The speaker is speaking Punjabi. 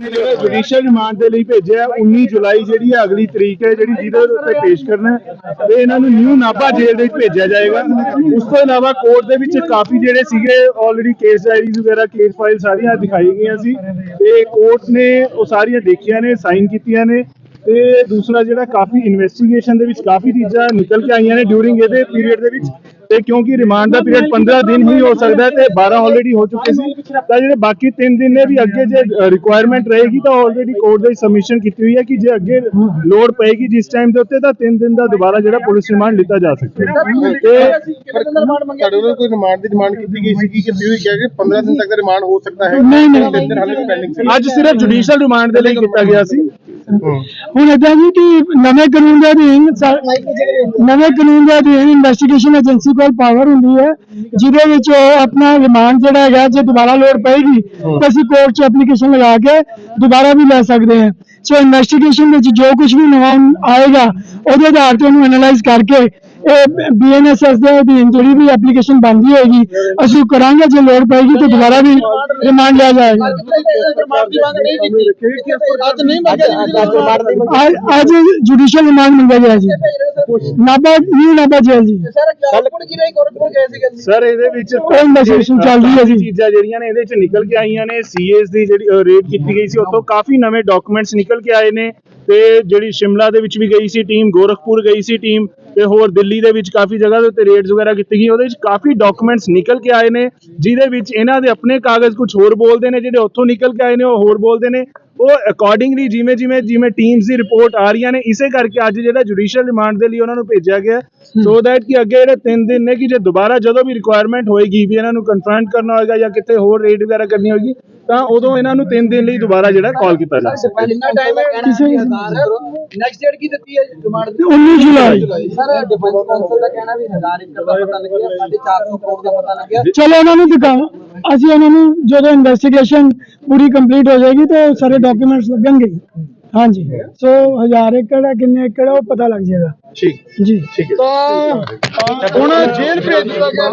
ਜਿਹੜਾ ਜੁਡੀਸ਼ੀਅਲ ਰਿਮਾਂਡ ਦੇ ਲਈ ਭੇਜਿਆ ਹੈ, 19 ਜੁਲਾਈ ਜਿਹੜੀ ਹੈ ਅਗਲੀ ਤਰੀਕ ਹੈ ਜਿਹੜੀ ਜਿਹਦੇ ਉੱਤੇ ਪੇਸ਼ ਕਰਨਾ ਹੈ ਤੇ ਇਹਨਾਂ ਨੂੰ ਨਿਊ ਨਾਭਾ ਜੇਲ੍ਹ ਦੇ ਵਿੱਚ ਭੇਜਿਆ ਜਾਏਗਾ। ਉਸ ਤੋਂ ਇਲਾਵਾ ਕੋਰਟ ਦੇ ਵਿੱਚ ਕਾਫੀ ਜਿਹੜੇ ਸੀਗੇ ਆਲਰੇਡੀ ਕੇਸ ਡਾਇਰੀਜ਼ ਵਗੈਰਾ ਕੇਸ ਫਾਈਲ ਸਾਰੀਆਂ ਦਿਖਾਈ ਗਈਆਂ ਸੀ। ਤੇ ਕੋਰਟ ਨੇ ਉਹ ਸਾਰੀਆਂ ਦੇਖੀਆਂ ਨੇ ਸਾਈਨ ਕੀਤੀਆਂ ਨੇ। ਤੇ ਦੂਸਰਾ ਜਿਹੜਾ ਕਾਫੀ ਇਨਵੈਸਟੀਗੇਸ਼ਨ ਦੇ ਵਿੱਚ ਕਾਫੀ ਚੀਜ਼ਾਂ ਨਿਕਲ ਕੇ ਆਈਆਂ ਨੇ ਡਿਊਰਿੰਗ ਇਹਦੇ ਪੀਰੀਅਡ ਦੇ ਵਿੱਚ। ਤੇ ਕਿਉਂਕਿ ਰਿਮਾਂਡ ਦਾ ਪੀਰੀਅਡ 15 ਦਿਨ ਹੀ ਹੋ ਸਕਦਾ ਹੈ ਤੇ 12 ਆਲਰੇਡੀ ਹੋ ਚੁੱਕੇ ਸੀ। ਤਾਂ ਜਿਹੜੇ ਬਾਕੀ 3 ਦਿਨ ਨੇ ਵੀ ਅੱਗੇ ਜੇ ਰਿਕੁਆਇਰਮੈਂਟ ਰਹੇਗੀ ਤਾਂ ਆਲਰੇਡੀ ਕੋਰਟ ਦੇ ਸਬਮਿਸ਼ਨ ਕੀਤੀ ਹੋਈ ਹੈ ਕਿ ਜੇ ਅੱਗੇ ਲੋਡ ਪਏਗੀ ਜਿਸ ਟਾਈਮ ਦੇ ਉੱਤੇ ਤਾਂ 3 ਦਿਨ ਦਾ ਦੁਬਾਰਾ ਜਿਹੜਾ ਪੁਲਿਸ ਰਿਮਾਂਡ ਲਿੱਤਾ ਜਾ ਸਕਦਾ ਹੈ। ਤੇ ਤੁਹਾਡੇ ਵੱਲੋਂ ਕੋਈ ਰਿਮਾਂਡ ਦੀ ਡਿਮਾਂਡ ਕੀਤੀ ਗਈ ਸੀ? ਕਿ ਵੀ ਕਿਹਾ ਕਿ 15 ਦਿਨ ਤੱਕ ਦਾ ਰਿਮਾਂਡ ਹੋ ਸਕਦਾ ਹੈ? ਨਹੀਂ, ਨਹੀਂ। ਅੱਜ ਸਿਰਫ ਜੁਡੀਸ਼ੀਅਲ ਰਿਮਾਂਡ ਦੇ ਲਈ ਕੀਤਾ ਗਿਆ ਸੀ। ਹੁਣ ਏਦਾਂ ਜੀ ਕਿ ਨਵੇਂ ਕਾਨੂੰਨ ਦੇ ਅਧੀਨ ਸਾ- ਨਵੇਂ ਕਾਨੂੰਨ ਦੇ ਅਧੀਨ ਇਨਵੈਸਟੀਗੇਸ਼ਨ ਏਜੰਸੀ ਕੋਲ ਪਾਵਰ ਹੁੰਦੀ ਹੈ ਜਿਹਦੇ ਵਿੱਚ ਉਹ ਆਪਣਾ ਰਿਮਾਂਡ ਜਿਹੜਾ ਹੈਗਾ ਜੇ ਦੁਬਾਰਾ ਲੋੜ ਪਏਗੀ ਤਾਂ ਅਸੀਂ ਕੋਰਟ 'ਚ ਐਪਲੀਕੇਸ਼ਨ ਲਗਾ ਕੇ ਦੁਬਾਰਾ ਵੀ ਲੈ ਸਕਦੇ ਹਾਂ। ਸੋ ਇਨਵੈਸਟੀਗੇਸ਼ਨ ਵਿੱਚ ਜੋ ਕੁਝ ਵੀ ਨਵਾਂ ਆਏਗਾ ਉਹਦੇ ਆਧਾਰ ਤੇ ਉਹਨੂੰ ਐਨਾਲਾਈਜ਼ ਕਰਕੇ ਇਹ ਬੀਐਨਐਸਐਸ ਦੇ ਅਧੀਨ ਜਿਹੜੀ ਵੀ ਐਪਲੀਕੇਸ਼ਨ ਬਣਦੀ ਹੋਏਗੀ ਅਸੀਂ ਕਰਾਂਗੇ ਜੇ ਲੋੜ ਪਏਗੀ ਤਾਂ ਦੁਬਾਰਾ ਵੀ ਰਿਮਾਂਡ ਲਿਆ ਜਾਏਗਾ। ਅੱਜ ਜੁਡੀਸ਼ੀਅਲ ਰਿਮਾਂਡ ਮੰਗਿਆ ਗਿਆ ਜੀ। ਨਾਭਾ ਨਿਊ ਨਾਭਾ ਜੇਲ੍ਹ ਜੀ। ਸਰ ਇਹਦੇ ਵਿੱਚ investigation ਚੱਲ ਰਹੀ ਹੈ ਜੀ। ਚੀਜ਼ਾਂ ਜਿਹੜੀਆਂ ਨੇ ਇਹਦੇ ਵਿੱਚ ਨਿਕਲ ਕੇ ਆਈਆਂ ਨੇ। ਸੀਐਸ ਦੀ ਜਿਹੜੀ ਰੇਡ ਕੀਤੀ ਗਈ ਸੀ ਉੱਥੋਂ ਕਾਫੀ ਨਵੇਂ ਡਾਕੂਮੈਂਟਸ ਨਿਕਲ ਕੇ ਆਏ ਨੇ। ਤੇ ਜਿਹੜੀ ਸ਼ਿਮਲਾ ਦੇ ਵਿੱਚ ਵੀ ਗਈ ਸੀ ਟੀਮ, ਗੋਰਖਪੁਰ ਗਈ ਸੀ ਟੀਮ ਤੇ ਹੋਰ ਦਿੱਲੀ ਦੇ ਵਿੱਚ ਕਾਫੀ ਜਗ੍ਹਾ ਦੇ ਉੱਤੇ ਰੇਡਸ ਵਗੈਰਾ ਕੀਤੀ ਗਈ ਉਹਦੇ ਵਿੱਚ ਕਾਫੀ ਡਾਕੂਮੈਂਟਸ ਨਿਕਲ ਕੇ ਆਏ ਨੇ, ਜਿਹਦੇ ਵਿੱਚ ਇਹਨਾਂ ਦੇ ਆਪਣੇ ਕਾਗਜ਼ ਕੁਝ ਹੋਰ ਬੋਲਦੇ ਨੇ, ਜਿਹੜੇ ਉੱਥੋਂ ਨਿਕਲ ਕੇ ਆਏ ਨੇ, ਉਹ ਹੋਰ ਬੋਲਦੇ ਨੇ। ਉਹ ਅਕੋਰਡਿੰਗਲੀ ਜਿਵੇਂ ਜਿਵੇਂ ਜਿਵੇਂ ਟੀਮਸ ਦੀ ਰਿਪੋਰਟ ਆ ਰਹੀਆਂ ਨੇ, ਇਸੇ ਕਰਕੇ ਅੱਜ ਜਿਹੜਾ ਜੁਡੀਸ਼ੀਅਲ ਰਿਮਾਂਡ ਦੇ ਲਈ ਉਹਨਾਂ ਨੂੰ ਭੇਜਿਆ ਗਿਆ। ਸੋ ਦੈਟ ਕਿ ਅੱਗੇ ਜਿਹੜੇ 3 ਦਿਨ ਨੇ, ਕਿ ਜੇ ਦੁਬਾਰਾ ਜਦੋਂ ਵੀ ਰਿਕੁਆਇਰਮੈਂਟ ਹੋਏਗੀ, ਵੀ ਇਹਨਾਂ ਨੂੰ ਕਨਫਰੰਟ ਕਰਨਾ ਹੋਏਗਾ ਜਾਂ ਕਿਤੇ ਹੋਰ ਰੇਡ ਵਗੈਰਾ ਕਰਨੀ ਹੋਏਗੀ ਤਾਂ ਉਦੋਂ ਇਹਨਾਂ ਨੂੰ 3 ਦਿਨ ਲਈ ਦੁਬਾਰਾ ਜਿਹੜਾ ਕਾਲ ਕੀਤਾ ਜਾ ਸਕਦਾ ਹੈ ਕਿੰਨਾ ਟਾਈਮ ਹੈ। ਕਿਸੇ ਵੀ- ਨੈਕਸਟ ਡੇਟ ਕੀ ਦਿੱਤੀ ਹੈ ਰਿਮਾਂਡ ਦੀ 19 ਜੁਲਾਈ। ਸਰ ਡਿਫੈਂਸ ਕਾਉਂਸਲ ਦਾ ਕਹਿਣਾ ਵੀ 1000 ਏਕੜ ਦਾ ਪਤਾ ਲੱਗਿਆ 450 ਕਰੋੜ ਦਾ ਪਤਾ ਲੱਗਿਆ। ਚਲੋ ਉਹਨਾਂ ਨੂੰ ਦਿਖਾਓ। ਅਸੀਂ ਉਹਨਾਂ ਨੂੰ ਜਦੋਂ ਇਨਵੈਸਟੀਗੇਸ਼ਨ ਪੂਰੀ ਕੰਪਲੀਟ ਹੋ ਜਾਏਗੀ ਤਾਂ ਸਾਰੇ ਡਾਕੂਮੈਂਟਸ ਲੱਗਣਗੇ। ਹਾਂਜੀ। ਸੋ 1000 ਏਕੜ ਹੈ ਕਿੰਨੇ ਏਕੜ ਹੈ ਉਹ ਪਤਾ ਲੱਗ ਜਾਏਗਾ। ਠੀਕ। ਜੀ। ਠੀਕ ਹੈ। ਹੁਣ ਜੇਲ੍ਹ ਭੇਜ ਦਿੱਤਾ ਗਿਆ